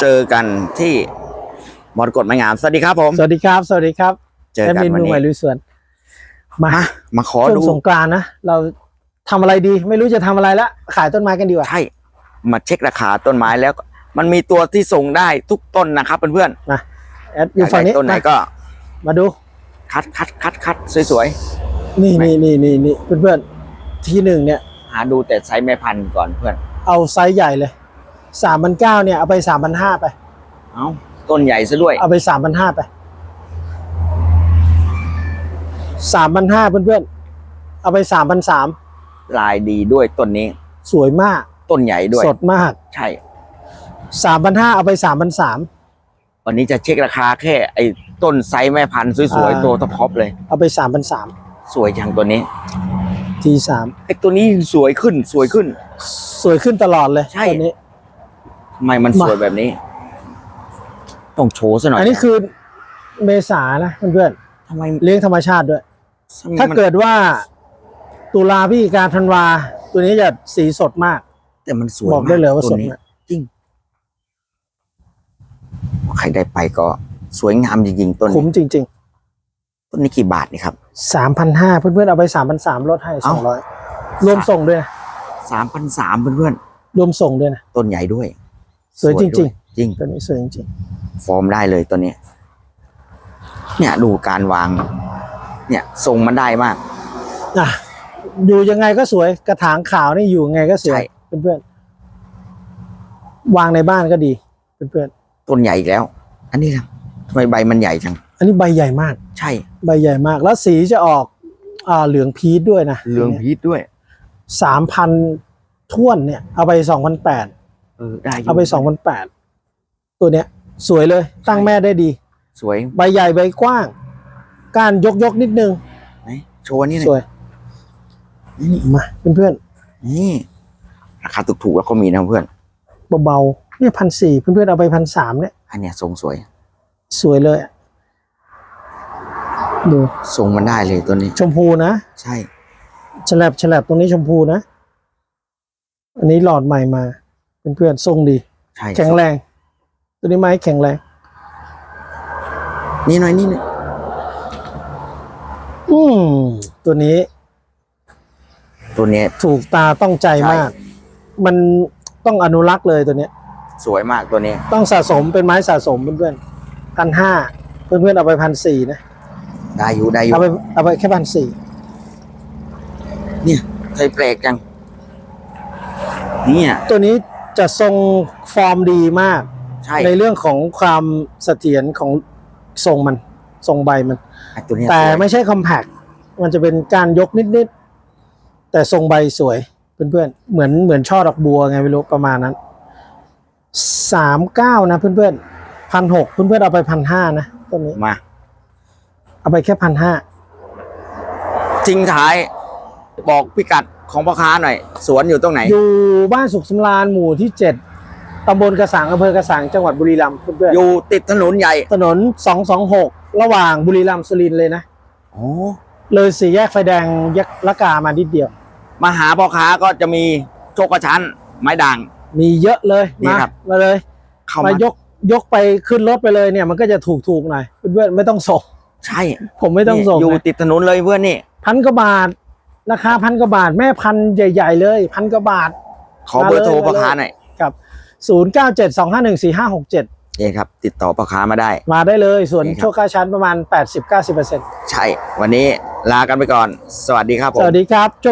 เจอกันที่มรกตไม้งาม สวัสดีครับผม สวัสดีครับ สวัสดีครับเจอแอดกันมินวันมือนี้ใหม่ลุยสวน มา มามาขอช่วดูงสงกรานต์นะ เราทำอะไรดี ไม่รู้จะทำอะไรละ ขายต้นไม้กันดีกว่า ใช่ มาเช็คราคาต้นไม้แล้วก็มันมีตัวที่ส่งได้ทุกต้นนะครับเพื่อนมาแอดๆอยู่ฝั่งนี้ากได้ต้นไหนมาก็ มาดู คัดคัดคัดคัดสวยนี่ไหนนี่นี่นี่นี่เพื่อนๆ ทีหนึ่งเนี่ยๆหาดูแต่ไซส์แม่พันธุ์ก่อนเพื่อน เอาไซส์ใหญ่เลย สามพันเก้าเนี่ยเอาไปสามพันห้าไป เอ้าต้นใหญ่ซะด้วย เอาไปสามพันห้าไปสามพันห้าเพื่อนๆ เอาไปสามพันสามลายดีด้วยต้นนี้ สวยมาก ต้นใหญ่ด้วย สดมาก ใช่สามพันห้าเอาไปสามพันสามวันนี้จะเช็คราคาแค่ ไอ้ต้นไซส์แม่พันธุ์สวยอ่าๆตัวท็อปเลย เอาไปสามพันสามสวยจังตัวนี้ทีสามไอ้ตัวนี้สวยขึ้นสวยขึ้น สวยขึ้นตลอดเลยใช่ตัวนี้ทำ ไมมันมาสวยแบบนี้ ต้องโชว์ซะหน่อยอันนี้คือเมษานะเพื่อนทำไมๆเลี้ยงธรรมชาติด้วยทำไมถ้ามันเกิดว่าตุลาพฤศจิการธันวา ตัวนี้จะสีสดมาก แต่มันสวยบอกได้เลยว่าตัสดนี้มากจริงใครได้ไปก็สวยงามจริงๆต้นคุ้มนี้จริงต้นนี้กี่บาทนี่ครับๆสามพันห้าเพื่อนๆเอาไปสามพันสามลดให้สเอ้าองร้อยรวมส่งด้วยนะสามพันสามเพื่อนรวมส่งด้วยนะๆต้นใหญ่ด้วย สวยจริงด้วยจริงๆตัวนี้สวยจริงฟอร์มได้เลยตัวนี้ เนี่ยดูการวาง เนี่ยทรงมันได้มากๆอะอยู่ยังไงก็สวยกระถางขาวนี่อยู่ยังไงก็สวใช่ยเพื่อนๆวางในบ้านก็ดีเพื่อนต้นใหญ่อีกแล้ว อันนี้นะทำไมใบมันใหญ่จัง ๆอันนี้ใบใหญ่มาก ใช่ ใบใหญ่มาก แล้วสีจะออกอ่าเหลืองพีชด้วยนะเหลืองพีชด้วยสามพันท่วนเนี่ย เอาไปสองพันแปดเออได้ยู่เอาไปสองพันแปดตัวเนี้ย สวยเลยตั้งแม่ได้ดี สวยใบใหญ่ใบกว้าง การยกยกๆนิดนึงไหนโชว์อันนี่หสน่อวยยนี่มาเพื่อนนี่ราคาถูกๆแล้วก็มีนะเพื่อน ๆเบาๆเนี่ยพันสี่เพื่อนๆเอาไปพันสามเนี่ย อันเนี้ยทรงสวย สวยเลยอะดูทรงมันได้เลยตัวนี้ ชมพูนะใช่ฉลับฉลับตรงนี้ชมพูนะ อันนี้หลอดใหม่มา เพื่อนๆทรงดี ใช่แข็งแรง ตัวนี้ไม้แข็งแรง นี่หน่อยนี่หน่อยอืมตัวนี้ ตัวเนี้ย ถูกตาต้องใจมาก มันต้องอนุรักษ์เลยตัวเนี้ย สวยมากตัวนี้ ต้องสะสมเป็นไม้สะสมเพื่อนๆพันห้าเพื่อนๆเอาไปพันสี่นะได้อยู่ได้อยู่เอาไปเอาไปแค่พันสี่เนี่ยไทยแปลกจังเนี่ยตัวนี้ จะทรงฟอร์มดีมากใช่ในเรื่องของความเสถียรของทรงมันทรงใบมัน ไอ้ตัวเนี้ยแต่สวยไม่ใช่คอมแพคมันจะเป็นการยกนิดๆ แต่ทรงใบสวยเพื่อนๆ เหมือนเหมือนช่อดอกบัวไงไม่รู้ประมาณนั้นสามเก้านะเพื่อนๆพันหกเพื่อนๆเอาไปพันห้านะต้นนี้มาเอาไปแค่พันห้าทิ้งท้าย บอกพิกัด ของพ่อค้าหน่อย สวนอยู่ตรงไหน อยู่บ้านสุขสำราญหมู่ที่เจ็ดตำบลกระสังอำเภอกระสังจังหวัดบุรีรัมย์เพื่อนอยู่ติดถนนใหญ่ๆถนนสองสองหกระหว่างบุรีรัมย์สุรินทร์เลยนะโอ้เลยสี่แยกไฟแดงแยกละกามานิดเดียว มาหาพ่อค้าก็จะมีโชกกระชั้นไม้ด่าง มีเยอะเลยนี่มาครับ มาเลยเข้าามมายกยกไปขึ้นรถไปเลยเนี่ยมันก็จะถูกถูกๆหน่อยเพื่อนๆไม่ต้องส่ง ใช่ผมไม่ต้องส่งเนี่ยอยู่นะติดถนนเลยเพื่อนนี่พันกว่าบาท ราคาพันกว่าบาทแม่พันใหญ่ ๆ เลยพันกว่าบาท ขอเบอร์โทรมาเลยพ่อค้าหน่อยกับศูนย์เก้าเจ็ดสองห้าหนึ่งสี่ห้าหกเจ็ดนี่ครับ ติดต่อพ่อค้ามาได้ มาได้เลยส่วนนี่ครับโชคค่าชั้นประมาณแปดสิบเก้าสิบเปอร์เซ็นต์ใช่ วันนี้ลากันไปก่อน สวัสดีครับผมสวัสดีครับโชค